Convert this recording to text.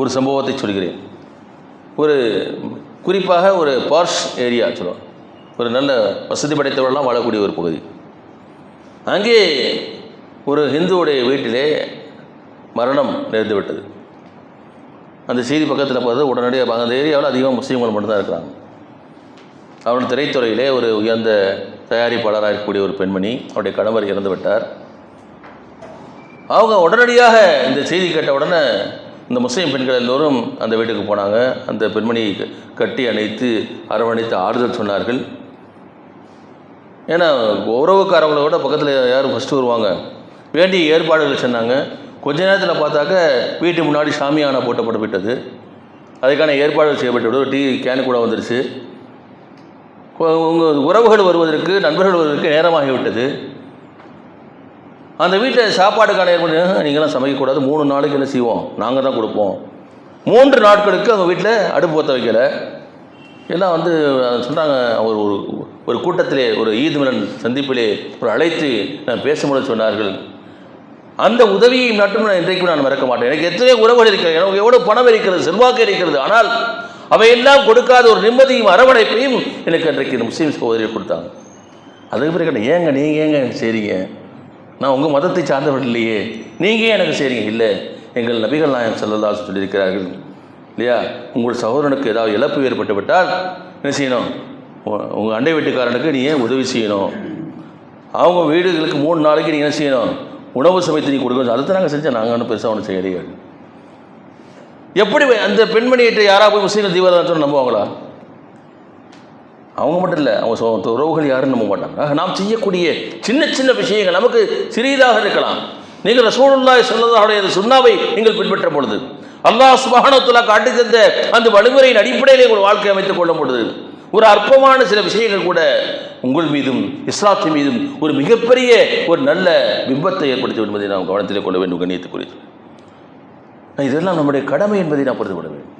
ஒரு சம்பவத்தை சொல்கிறேன். ஒரு குறிப்பாக ஒரு பார்ஷ் ஏரியா சொல்லுவோம் ஒரு நல்ல வசதி படைத்தவர்கள்லாம் வாழக்கூடிய ஒரு பகுதி. அங்கே ஒரு ஹிந்துவுடைய வீட்டிலே மரணம் நேர்ந்து விட்டது. அந்த செய்தி பக்கத்தில் பார்த்து உடனடியாக அந்த ஏரியாவில் அதிகமாக முஸ்லீம்கள் மட்டும்தான் இருக்கிறாங்க. அவருடைய திரைத்துறையிலே ஒரு உயர்ந்த தயாரிப்பாளராக இருக்கக்கூடிய ஒரு பெண்மணி அவருடைய கணவர் இறந்து விட்டார். அவங்க உடனடியாக இந்த செய்தி கேட்ட உடனே இந்த முஸ்லீம் பெண்கள் எல்லோரும் அந்த வீட்டுக்கு போனாங்க. அந்த பெண்மணியை க- கட்டி அணைத்து அரவணைத்து ஆறுதல் சொன்னார்கள். ஏன்னா உறவுக்காரவங்கள விட பக்கத்தில் யாரும் ஃபஸ்ட்டு வருவாங்க. வேண்டிய ஏற்பாடுகள் சொன்னாங்க கொஞ்ச நேரத்தில் பார்த்தாக்க வீட்டு முன்னாடி சாமியானா போட்டப்பட்டு விட்டது அதுக்கான ஏற்பாடுகள் செய்யப்பட்டு ஒரு டீ கேனு கூட வந்துருச்சு. உங்கள் உறவுகள் வருவதற்கு நண்பர்கள் வருவதற்கு நேரமாகிவிட்டது. அந்த வீட்டில் சாப்பாடுக்கான ஏற்பாடு நீங்களாம் சமைக்கக்கூடாது. மூணு நாளைக்கு என்ன செய்வோம்? நாங்கள் தான் கொடுப்போம். மூன்று நாட்களுக்கு அவங்க வீட்டில் அடுப்பு பற்ற வைக்கலை. எல்லாம் வந்து சொல்கிறாங்க ஒரு ஒரு ஒரு கூட்டத்திலே ஒரு ஈத் மிலன் சந்திப்பிலே ஒரு அழைத்து நான் பேசும்போது சொன்னார்கள். அந்த உதவியை மட்டும் நான் நான் மறக்க மாட்டேன். எனக்கு எத்தனை உறவுகள் இருக்கிறது. எனக்கு எவ்வளோ பணம் இருக்கிறது செல்வாக்கு இருக்கிறது. ஆனால் அவையெல்லாம் கொடுக்காத ஒரு நிம்மதியும் அரவணைப்பையும் எனக்கு இன்றைக்கு இந்த முஸ்லீம் சகோதரியை கொடுத்தாங்க. அதுக்கு பிறகு ஏங்க நீங்கள் ஏங்க எனக்கு செய்றீங்க நான் உங்கள் மதத்தை சார்ந்தவன் இல்லையே. நீங்கள் எனக்கு செய்கிறீங்க இல்லை. எங்கள் நபிகள் நாயம் செல்லல்லா சொல்லியிருக்கிறார்கள். இல்லையா? உங்கள் சகோதரனுக்கு ஏதாவது இழப்பு ஏற்பட்டு விட்டால் என்ன செய்யணும்? உங்கள் அண்டை வீட்டுக்காரனுக்கு நீ ஏன் உதவி செய்யணும்? அவங்க வீடுகளுக்கு மூணு நாளைக்கு நீங்கள் என்ன செய்யணும்? உணவு சமைத்து நீ கொடுக்கணும். அதை தான் நாங்கள் செஞ்சோம். நாங்கள் ஒன்றும் பெருசாக ஒன்றும் செய்யலையே எப்படி அந்த பெண்மணியிட்ட யாராக போய் முஸ்லீம் தீவிரவாதம் நம்புவாங்களா? அவங்க மட்டும் இல்லை அவங்க உறவுகள் யாரும் நம்ப மாட்டாங்க. ஆக நாம் செய்யக்கூடிய சின்ன சின்ன விஷயங்கள் நமக்கு சிறியதாக இருக்கலாம். நீங்கள் ரசூலுல்லாய் சொன்னதாக சுண்ணாவை நீங்கள் பின்பற்ற பொழுது அல்லாஹ் சுப்ஹானஹு காட்டி தந்த அந்த வழிமுறையின் அடிப்படையிலே உங்கள் வாழ்க்கை அமைத்துக் கொள்ளும் பொழுது ஒரு அற்பமான சில விஷயங்கள் கூட உங்கள் மீதும் இஸ்லாத்தின் மீதும் ஒரு மிகப்பெரிய ஒரு நல்ல பிம்பத்தை ஏற்படுத்தி என்பதை நாம் கவனத்தில் கொள்ள வேண்டும் கண்ணியத்துக்குரிய இதெல்லாம் நம்முடைய கடமை என்பதை நாம் புரிந்து கொள்ள வேண்டும்.